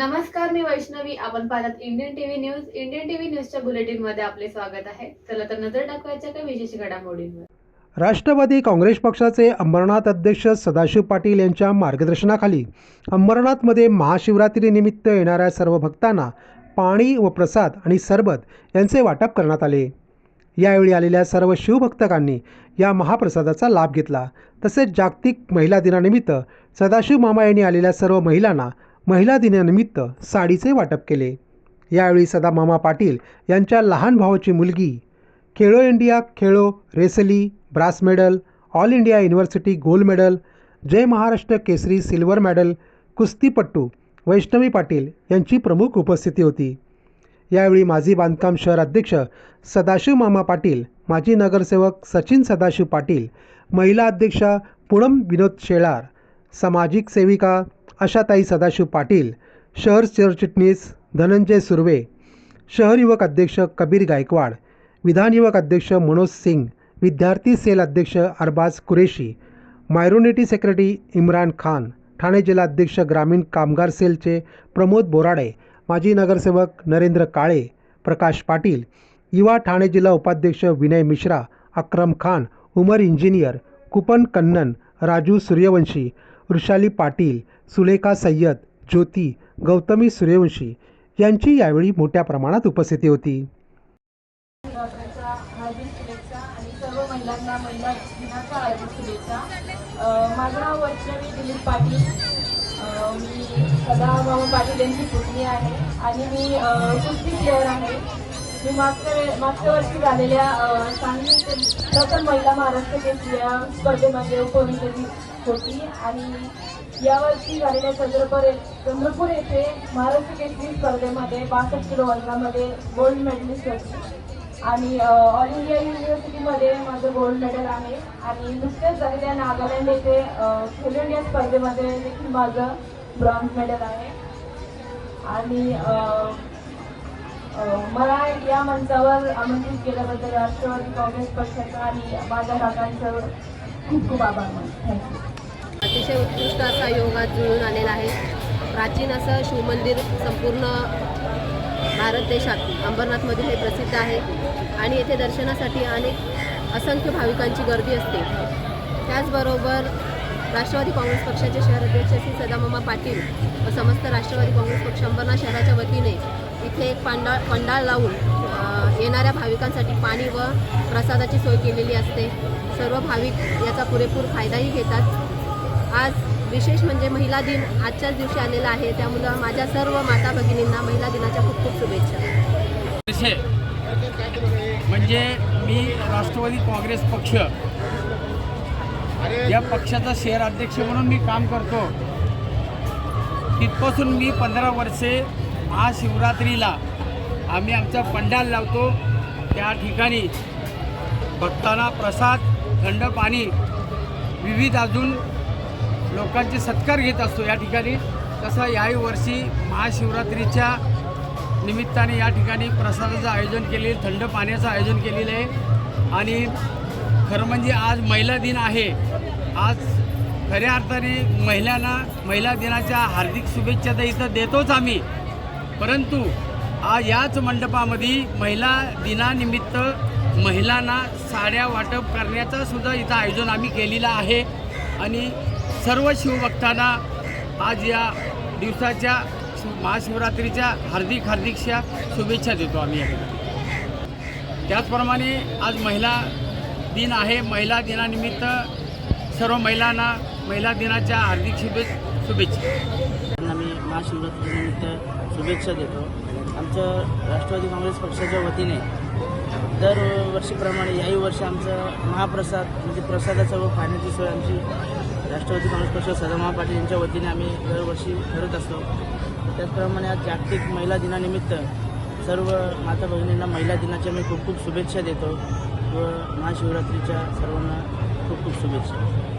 नमस्कार मी वैष्णवी. आपण पाहतात Indian TV news Indian TV न्यूजच्या बुलेटिनमध्ये आपले स्वागत आहे. चला तर नजर टाकवायच्या काही विशेष घडामोडींवर. राष्ट्रवादी काँग्रेस पक्षाचे अंबरनाथ अध्यक्ष सदाशिव पाटील यांच्या मार्गदर्शनाखाली अंबरनाथमध्ये महाशिवरात्रीनिमित्त येणाऱ्या सर्व भक्तांना पाणी व प्रसाद आणि सरबत यांचे वाटप करण्यात आले. यावेळी आलेल्या सर्व शिवभक्तकांनी या महाप्रसादाचा लाभ घेतला. तसेच जागतिक महिला दिनानिमित्त सदाशिव मामा यांनी आलेल्या सर्व महिलांना महिला दिनानिमित्त साडीचे वाटप केले. यावेळी सदामामा पाटील यांच्या लहान भावाची मुलगी Khelo India Khelo रेसली bronze medal all India university gold medal Jai Maharashtra Kesari silver medal कुस्तीपट्टू Vaishnavi Patil यांची प्रमुख उपस्थिती होती. यावेळी माजी बांधकाम शहर अध्यक्ष सदाशिव मामा पाटील माजी नगरसेवक सचिन सदाशिव पाटील महिला अध्यक्षा पूनम विनोद शेळार सामाजिक सेविका आशाताई सदाशिव पाटील शहर सरचिटणीस धनंजय सुर्वे शहर युवक अध्यक्ष कबीर गायकवाड विधान युवक अध्यक्ष मनोज सिंग विद्यार्थी सेल अध्यक्ष अरबाज कुरेशी मायरोनिटी सेक्रेटरी इम्रान खान ठाणे जिल्हाध्यक्ष ग्रामीण कामगार सेलचे प्रमोद बोराडे माजी नगरसेवक नरेंद्र काळे प्रकाश पाटील युवा ठाणे जिल्हा उपाध्यक्ष विनय मिश्रा अक्रम खान उमर इंजिनियर कुपन कन्नन राजू सूर्यवंशी वृषाली पाटील सुलेखा सय्यद ज्योती गौतमी सूर्यवंशी यांची यावेळी मोठ्या प्रमाणात उपस्थिती होती. माझं नाव वैष्णवी दिलीप पाटील मी सदाभाऊ पाटील यांची पुतणी आहे आणि मी कुस्ती प्लेअर आहे. मी मागच्या मागच्या वर्षी झालेल्या सांगली प्रथम महिला महाराष्ट्र केसरी या स्पर्धेमध्ये उपविजेती होती. आणि यावर्षी झालेल्या चंद्रपूर ये- चंद्रपूर येथे महाराष्ट्र केसरी स्पर्धेमध्ये बासष्ट किलो वर्गामध्ये गोल्ड मेडलिस्ट होती. आणि ऑल इंडिया युनिव्हर्सिटीमध्ये माझं गोल्ड मेडल आहे. आणि नुकत्याच झालेल्या नागालँड येथे खेलो इंडिया स्पर्धेमध्ये देखील माझं ब्रॉन्झ मेडल आहे. आणि मला या मंचावर आमंत्रित केल्याबद्दल राष्ट्रवादी काँग्रेस पक्षाचा आणि माझ्या काकांचं खूप खूप आभार. थँक्यू अतिशय उत्कृष्ट असा योगात जुळून आलेला आहे. प्राचीन असं शिवमंदिर संपूर्ण भारत देशात अंबरनाथमध्ये हे प्रसिद्ध आहे. आणि येथे दर्शनासाठी अनेक असंख्य भाविकांची गर्दी असते. त्याचबरोबर राष्ट्रवादी काँग्रेस पक्षाचे शहर अध्यक्ष श्री सदामामा पाटील व समस्त राष्ट्रवादी काँग्रेस पक्ष अंबरनाथ शहराच्या वतीने इथे एक पांडा पंडाळ लावून येणाऱ्या भाविकांसाठी पाणी व प्रसादाची सोय केलेली असते. सर्व भाविक याचा पुरेपूर फायदाही घेतात. आज विशेष म्हणजे महिला दिन आजच्याच दिवशी आलेला आहे. त्यामुळं माझ्या सर्व माता भगिनींना महिला दिनाच्या खूप खूप शुभेच्छा. म्हणजे मी राष्ट्रवादी काँग्रेस पक्ष या पक्षाचा शहर अध्यक्ष म्हणून मी काम करतो. तिथपासून मी पंधरा वर्षे महाशिवरात्रीला आम्ही आमचा पंडाल लावतो. त्या ठिकाणी भक्तांना प्रसाद थंड पाणी विविध अजून लोकांचे सत्कार घेत असतो या ठिकाणी. तसं याही वर्षी महाशिवरात्रीच्या निमित्ताने या ठिकाणी प्रसादाचं आयोजन केले थंड पाण्याचं आयोजन केलेलं आहे. आणि खरं म्हणजे आज महिला दिन आहे. आज खऱ्या अर्थाने महिलांना महिला दिनाच्या हार्दिक शुभेच्छा तर इथं देतोच आम्ही. परंतु आज याच मंडपामध्ये महिला दिनानिमित्त महिलांना साड्या वाटप करण्याचं सुद्धा इथं आयोजन आम्ही केलेलं आहे. आणि सर्व शिवभक्तांना आज या दिवसाच्या शिव- महाशिवरात्रीच्या हार्दिक हार्दिकशा शुभेच्छा देतो आम्ही. त्याचप्रमाणे आज महिला दिन आहे. महिला दिनानिमित्त सर्व महिलांना महिला दिनाच्या हार्दिक शुभे शुभेच्छा. त्यांना महाशिवरात्रीनिमित्त शुभेच्छा देतो. आमच्या राष्ट्रवादी काँग्रेस पक्षाच्या वतीने दरवर्षीप्रमाणे याही वर्षी आमचं महाप्रसाद म्हणजे प्रसादाचा व पाण्याची सोय आमची राष्ट्रवादी काँग्रेस पक्ष सदामा पाटील यांच्या वतीने आम्ही दरवर्षी करत असतो. त्याचप्रमाणे आज जागतिक महिला दिनानिमित्त सर्व माता भगिनींना महिला दिनाच्या मी खूप खूप शुभेच्छा देतो व महाशिवरात्रीच्या सर्वांना खूप खूप शुभेच्छा.